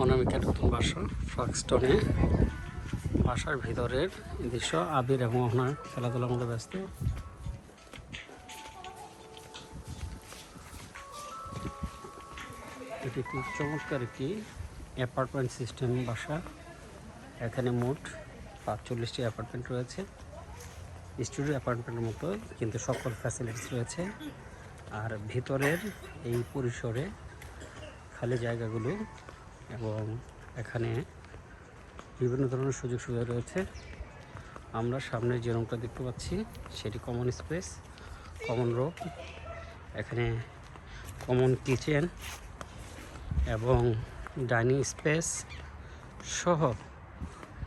অনামিকা নতুন বাসা ফক্সটনে বাসার ভিতরের দৃশ্য, আবির এবং ওনার খেলাধুলার মধ্যে ব্যস্ত। এটি একটি চমৎকার একটি অ্যাপার্টমেন্ট সিস্টেম বাসা। এখানে মোট পাঁচচল্লিশটি অ্যাপার্টমেন্ট রয়েছে। স্টুডিও অ্যাপার্টমেন্টের মতো, কিন্তু সকল ফ্যাসিলিটিস রয়েছে। আর ভিতরের এই পরিসরে খালি জায়গাগুলো এবং এখানে বিভিন্ন ধরনের সুযোগ সুবিধা রয়েছে। আমরা সামনে যে রুমটা দেখতে পাচ্ছি, সেটি কমন স্পেস কমন রুম এখানে কমন কিচেন এবং ডাইনিং স্পেস সহ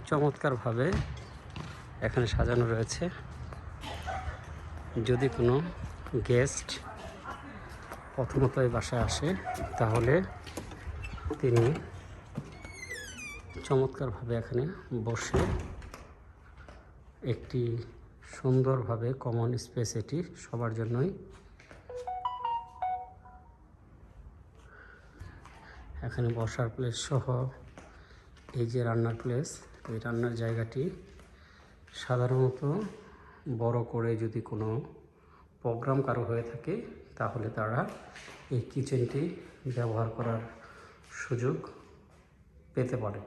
চমৎকারভাবে এখানে সাজানো রয়েছে। যদি কোনো গেস্ট প্রথমত এই বাসায় আসে, তাহলে তিনি চমৎকারভাবে এখানে বসে একটি সুন্দরভাবে কমন স্পেস এটি সবার জন্যই এখানে বসার প্লেস সহ এই যে রান্নার প্লেস এই রান্নার জায়গাটি সাধারণত বড় করে যদি কোনো প্রোগ্রাম কারও হয়ে থাকে, তাহলে তারা এই কিচেনটি ব্যবহার করার সুযোগ পেতে পারে।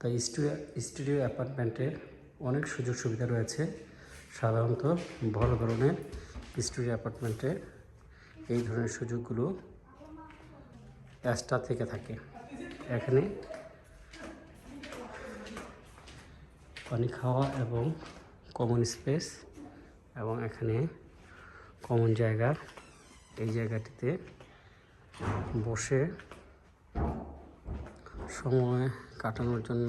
তাই স্টুডিও স্টুডিও অ্যাপার্টমেন্টের অনেক সুযোগ সুবিধা রয়েছে। সাধারণত বড় ধরনের স্টুডিও অ্যাপার্টমেন্টে এই ধরনের সুযোগগুলো এক্সট্রা থেকে থাকে। এখানে পানি খাওয়া এবং কমন স্পেস এবং এখানে কমন জায়গা। এই জায়গাটিতে বসে সময় কাটানোর জন্য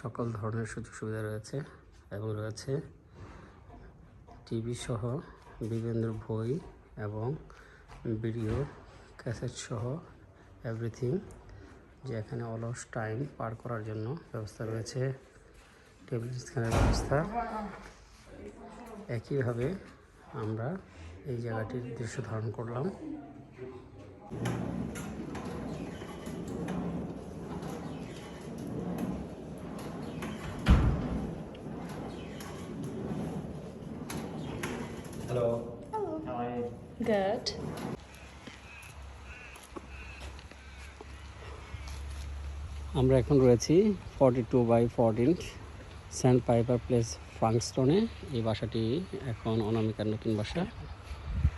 সকল ধরনের সুযোগ সুবিধা রয়েছে এবং রয়েছে টিভি সহ বিভিন্ন বই এবং ভিডিও ক্যাসেট সহ এভরিথিং যে এখানে অলস টাইম পার করার জন্য ব্যবস্থা রয়েছে। টেবিল স্ক্যানের ব্যবস্থা একইভাবে আমরা এই জায়গাটির দৃশ্য ধারণ করলাম Hello. Hello. How are you? Good. আমরা এখন রয়েছি forty two by fourteen Saint Piper Place ফ্রাঙ্কস্টনে এই বাসাটি এখন অনামিকার নতুন বাসা।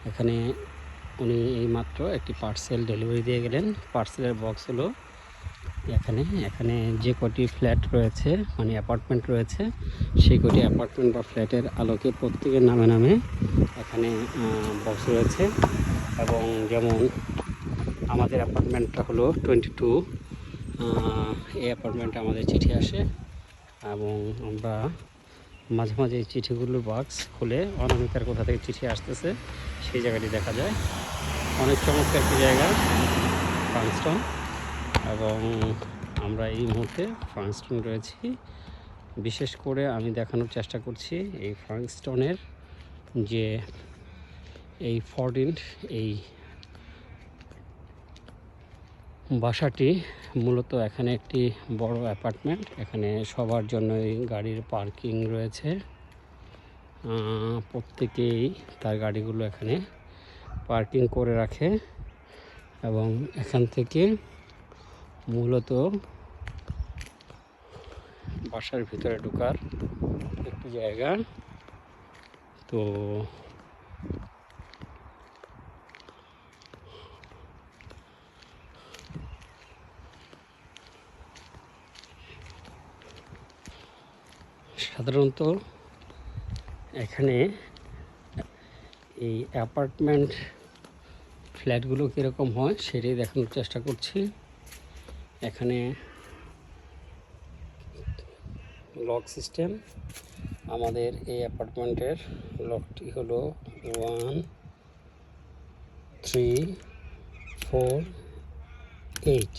এখানে উনি এইমাত্র একটি পার্সেল ডেলিভারি দিয়ে গেলেন। পার্সেলের বক্স হলো এখানে। এখানে যে কটি ফ্ল্যাট রয়েছে মানে অ্যাপার্টমেন্ট রয়েছে, সেই কটি অ্যাপার্টমেন্ট বা ফ্ল্যাটের আলোকে প্রত্যেকের নামে নামে এখানে বক্স রয়েছে। এবং যেমন আমাদের অ্যাপার্টমেন্টটা হলো টোয়েন্টি টু এই অ্যাপার্টমেন্টে আমাদের চিঠি আসে। এবং আমরা মাঝে মাঝে এই চিঠিগুলোর বাক্স খুলে অনামিকার কোথা থেকে চিঠি আসতেছে, সেই জায়গাটি দেখা যায়। অনেক চমৎকার একটি জায়গা ফ্রান্সটন এবং আমরা এই মুহূর্তে ফ্রান্সটন রয়েছি। বিশেষ করে আমি দেখানোর চেষ্টা করছি এই ফ্রান্সটনের যে এই ফরটিন এই বাসাটি মূলত এখানে একটি বড় অ্যাপার্টমেন্ট। এখানে সবার জন্যই গাড়ির পার্কিং রয়েছে। প্রত্যেকেই তার গাড়িগুলো এখানে পার্কিং করে রাখে এবং এখান থেকে মূলত বাসার ভিতরে ঢোকার একটি জায়গা। তো সাধারণত এখানে এই অ্যাপার্টমেন্ট ফ্ল্যাটগুলো কীরকম হয় সেটাই দেখানোর চেষ্টা করছি। এখানে লক সিস্টেম। আমাদের এই অ্যাপার্টমেন্টের লকটি হলো one, three, four, eight.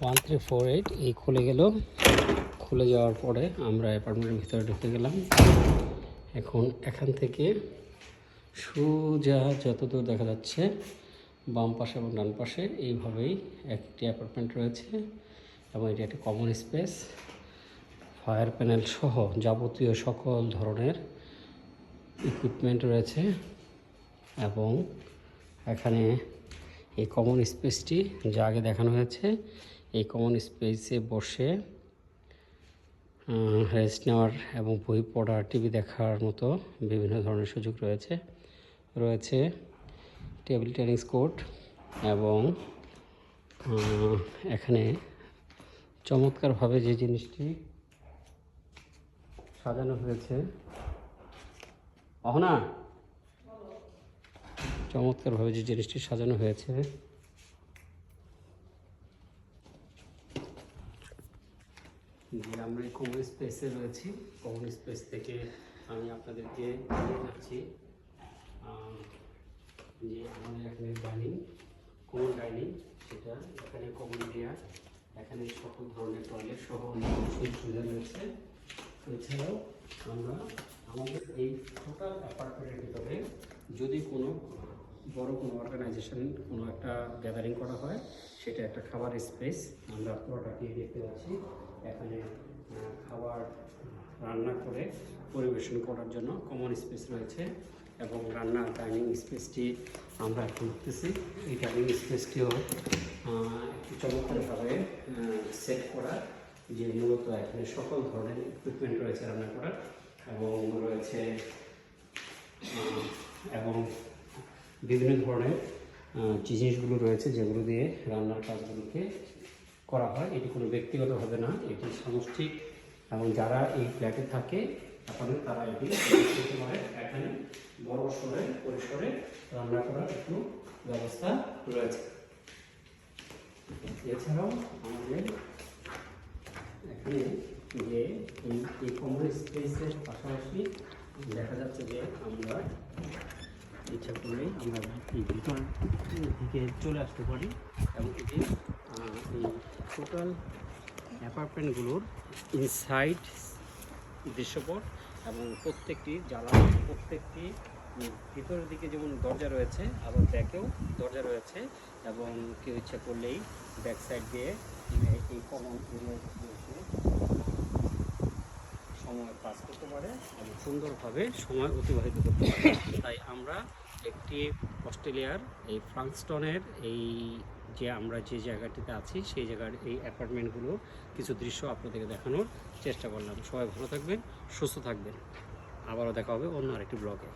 One, three, four, eight, এই খুলে গেল। খুলে যাওয়ার পরে আমরা অ্যাপার্টমেন্টের ভিতরে ঢুকে গেলাম। এখন এখান থেকে সোজা যতদূর দেখা যাচ্ছে, বাম পাশে এবং ডান পাশে এইভাবেই একটি অ্যাপার্টমেন্ট রয়েছে এবং এটি একটি কমন স্পেস। ফায়ার প্যানেল সহ যাবতীয় সকল ধরনের ইকুইপমেন্ট রয়েছে এবং এখানে এই কমন স্পেসটি যা আগে দেখানো হয়েছে, এই কমন স্পেসে বসে রেস্ট নেওয়ার এবং বই পড়া, টিভি দেখার মতো বিভিন্ন ধরনের সুযোগ রয়েছে। রয়েছে টেবিল টেনিস কোর্ট এবং এখানে চমৎকারভাবে যে জিনিসটি সাজানো হয়েছে। অহনা! চমৎকারভাবে যে জিনিসটি সাজানো হয়েছে। যে আমরা এই কমন স্পেসে রয়েছি, কমন স্পেস থেকে আমি আপনাদেরকে যাচ্ছি। যে আমাদের এখানে ডাইনিং কমন ডাইনিং সেটা এখানে কমন এরিয়া এখানে সকল ধরনের টয়লেট সহ অনেক সুবিধা রয়েছে। এছাড়াও আমরা আমাদের এই টোটাল অ্যাপার্টমেন্টের ভিতরে যদি কোনো বড় কোনো অর্গানাইজেশন কোনো একটা গ্যাদারিং করা হয়, সেটা একটা খাবার স্পেস আমরা পুরোটাকে দেখতে পাচ্ছি। এখানে খাবার রান্না করে পরিবেশন করার জন্য কমন স্পেস রয়েছে এবং রান্নার ডাইনিং স্পেসটি আমরা এখন এই ডাইনিং স্পেসটিও একটু চমৎকারভাবে সেট করা, যে মূলত এখানে সকল ধরনের ইকুইপমেন্ট রয়েছে রান্না করার এবং রয়েছে এবং বিভিন্ন ধরনের জিনিসগুলো রয়েছে যেগুলো দিয়ে রান্নার কাজগুলোকে করা হয়, এটি কোনো ব্যক্তিগতভাবে না, এটি সামষ্টিক এবং যারা এই ফ্ল্যাটে থাকে তাহলে তারা এটি করতে পারে এখানে বড় সরে পরিসরে রান্না করার একটু ব্যবস্থা রয়েছে। এছাড়াও আমাদের এখানে যে এই কমন স্পেসের পাশাপাশি দেখা যাচ্ছে যে আমরা ইচ্ছা করলেই আমরা ভিতর দিকে চলে আসতে পারি এবং এটি টোটাল অ্যাপার্টমেন্টগুলোর ইনসাইড দৃশ্যপট এবং প্রত্যেকটি জ্বালানি প্রত্যেকটি ভিতরের দিকে যেমন দরজা রয়েছে, আবার ব্যাকেও দরজা রয়েছে এবং কেউ ইচ্ছা করলেই ব্যাক সাইড দিয়ে এই কমন সময় পাস করতে পারে এবং সুন্দরভাবে সময় অতিবাহিত করতে পারে। তাই একটি অস্ট্রেলিয়ার এই ফ্রান্সটনের এই যে আমরা যে জায়গাটিতে আছি, সেই জায়গার এই অ্যাপার্টমেন্টগুলো কিছু দৃশ্য আপনাদেরকে দেখানোর চেষ্টা করলাম। সবাই ভালো থাকবেন, সুস্থ থাকবেন। আবারও দেখা হবে অন্য আরেকটি ব্লগে